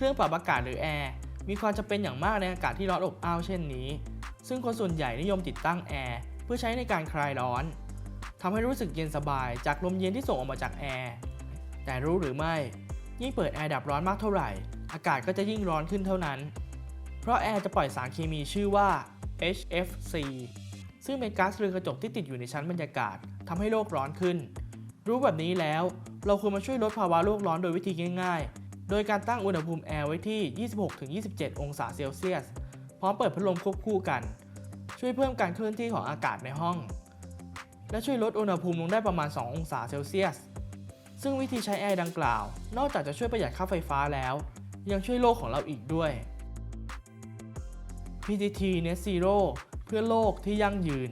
เครื่องปรับอากาศหรือแอร์มีความจำเป็นอย่างมากในอากาศที่ร้อนอบอ้าวเช่นนี้ ซึ่งคนส่วนใหญ่นิยมติดตั้งแอร์เพื่อใช้ในการคลายร้อนทำให้รู้สึกเย็นสบายจากลมเย็นที่ส่งออกมาจากแอร์ แต่รู้หรือไม่ ยิ่งเปิดแอร์ดับร้อนมากเท่าไหร่ อากาศก็จะยิ่งร้อนขึ้นเท่านั้น เพราะแอร์จะปล่อยสารเคมีชื่อว่า HFC ซึ่งเป็นก๊าซเรือนกระจกที่ติดอยู่ในชั้นบรรยากาศทำให้โลกร้อนขึ้น รู้แบบนี้แล้ว เราควรมาช่วยลดภาวะโลกร้อนโดยวิธีง่าย โดยการตั้งอุณหภูมิแอร์ไว้ที่ 26-27 องศาเซลเซียส พร้อมเปิดพัดลมควบคู่กัน ช่วยเพิ่มการเคลื่อนที่ของอากาศในห้อง และช่วยลดอุณหภูมิลงได้ประมาณ 2 องศาเซลเซียส ซึ่งวิธีใช้แอร์ดังกล่าว นอกจากจะช่วยประหยัดค่าไฟฟ้าแล้ว ยังช่วยโลกของเราอีกด้วย PTT Net Zero เพื่อโลกที่ยั่งยืน